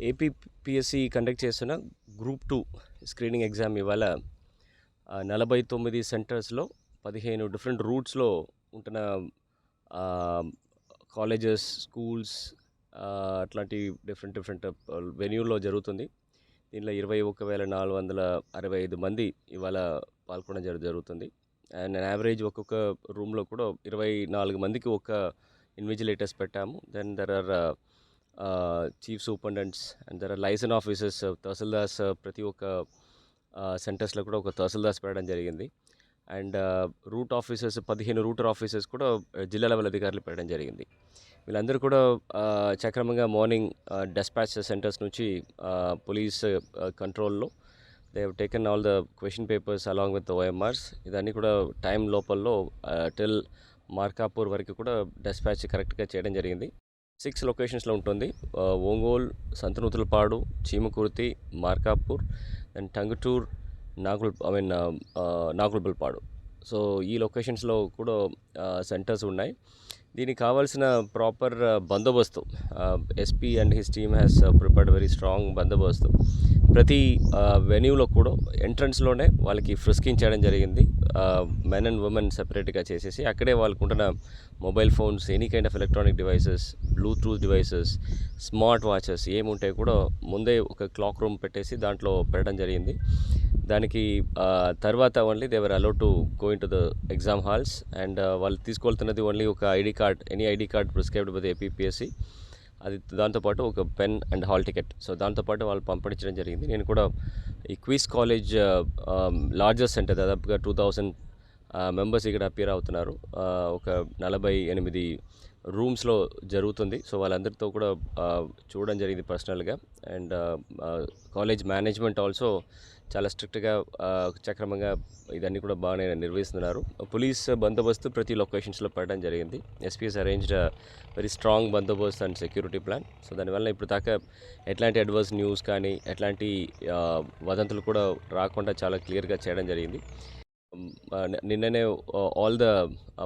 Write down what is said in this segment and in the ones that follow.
Exam APPSC conduct చేస్తున్న group two screening exam ఇవాళ నలభై తొమ్మిది సెంటర్స్లో పదిహేను డిఫరెంట్ రూట్స్లో ఉంటున్న కాలేజెస్ స్కూల్స్ అట్లాంటి డిఫరెంట్ డిఫరెంట్ వెన్యూలో జరుగుతుంది. దీనిలో ఇరవై ఒక వేల నాలుగు వందల అరవై ఐదు మంది ఇవాళ పాల్గొనడం జరు జరుగుతుంది. అండ్ యావరేజ్ ఒక్కొక్క రూమ్లో కూడా ఇరవై నాలుగు మందికి ఒక ఇన్విజిలేటర్స్ పెట్టాము. Then there are chief superintendents and there are liaison officers tahsildars uh, ప్రతి ఒక్క సెంటర్స్లో కూడా ఒక తహసీల్దార్స్ పెట్టడం జరిగింది. అండ్ రూట్ ఆఫీసర్స్ పదిహేను రూటర్ ఆఫీసర్స్ కూడా uh, జిల్లా లెవెల్ అధికారులు పెట్టడం జరిగింది. వీళ్ళందరూ కూడా చక్రమంగా మార్నింగ్ డెస్పాచ్ సెంటర్స్ నుంచి పోలీస్ కంట్రోల్లో they have taken all the question papers along with OMRs ఇదన్నీ కూడా టైం లోపల్లో uh, టిల్ మార్కాపూర్ వరకు కూడా డెస్పాచ్ కరెక్ట్గా చేయడం జరిగింది. సిక్స్ లొకేషన్స్లో ఉంటుంది. Ongole Ongole Santhanuthalapadu Chimakurthi Markapur and Tanguturu Nagul I mean Naguluppalapadu. So ఈ లొకేషన్స్లో కూడా సెంటర్స్ ఉన్నాయి. దీనికి కావాల్సిన ప్రాపర్ బందోబస్తు SP and his team has prepared very strong బందోబస్తు. ప్రతి వెన్యూలో కూడా ఎంట్రన్స్లోనే వాళ్ళకి ఫ్రిస్కింగ్ చేయడం జరిగింది. మెన్ అండ్ ఉమెన్ సెపరేట్గా చేసేసి అక్కడే వాళ్ళకు ఉంటున్న mobile phones any kind of electronic devices bluetooth devices smart watches ఏముంటాయి కూడా ముందే ఒక క్లాక్ రూమ్ పెట్టేసి దాంట్లో పెట్టడం జరిగింది. దానికి తర్వాత only they are allow to going in to the exam halls and వాళ్ళు తీసుకెళ్తున్నది ఓన్లీ ఒక ID card any ID card prescribed by APSC అది దాంతోపాటు ఒక pen and hall ticket. So దాంతోపాటు వాళ్ళు పంపించడం జరిగింది. నేను కూడా ఈ క్వీస్ కాలేజ్ లార్జెస్ట్ సెంటర్ దాదాపుగా టూ థౌజండ్ మెంబర్స్ ఇక్కడ అపియర్ అవుతున్నారు. ఒక నలభై ఎనిమిది రూమ్స్లో జరుగుతుంది. సో వాళ్ళందరితో కూడా చూడడం జరిగింది పర్సనల్గా. అండ్ కాలేజ్ మేనేజ్మెంట్ ఆల్సో చాలా స్ట్రిక్ట్గా చక్రమంగా ఇదన్నీ కూడా బాగానే నిర్వహిస్తున్నారు. పోలీస్ బందోబస్తు ప్రతి లొకేషన్స్లో పెట్టడం జరిగింది. ఎస్పీఎస్ అరేంజ్డ్ వెరీ స్ట్రాంగ్ బందోబస్తు అండ్ సెక్యూరిటీ ప్లాన్ సో దానివల్ల ఇప్పుడు దాకా ఎట్లాంటి అడ్వర్స్ న్యూస్ కానీ ఎట్లాంటి వదంతులు కూడా రాకుండా చాలా క్లియర్గా చేయడం జరిగింది. నిన్ననే all the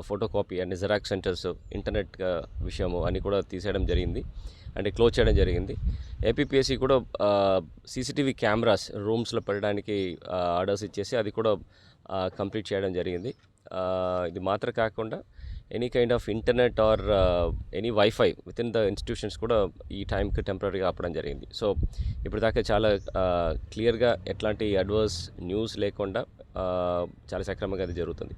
photo copy and xerox centres internet విషయము అని కూడా తీసేయడం జరిగింది. అంటే క్లోజ్ చేయడం జరిగింది. ఏపీపీఎస్సీ కూడా సీసీటీవీ కెమెరాస్ రూమ్స్లో పెట్టడానికి ఆర్డర్స్ ఇచ్చేసి అది కూడా కంప్లీట్ చేయడం జరిగింది. ఇది మాత్రం కాకుండా any kind of internet or any wifi within the institutions కూడా ఈ టైంకి టెంపరీగా ఆపడం జరిగింది. సో ఇప్పటిదాకా చాలా క్లియర్గా ఎట్లాంటి అడ్వర్స్ న్యూస్ లేకుండా చాలా సక్రమంగా అది జరుగుతుంది.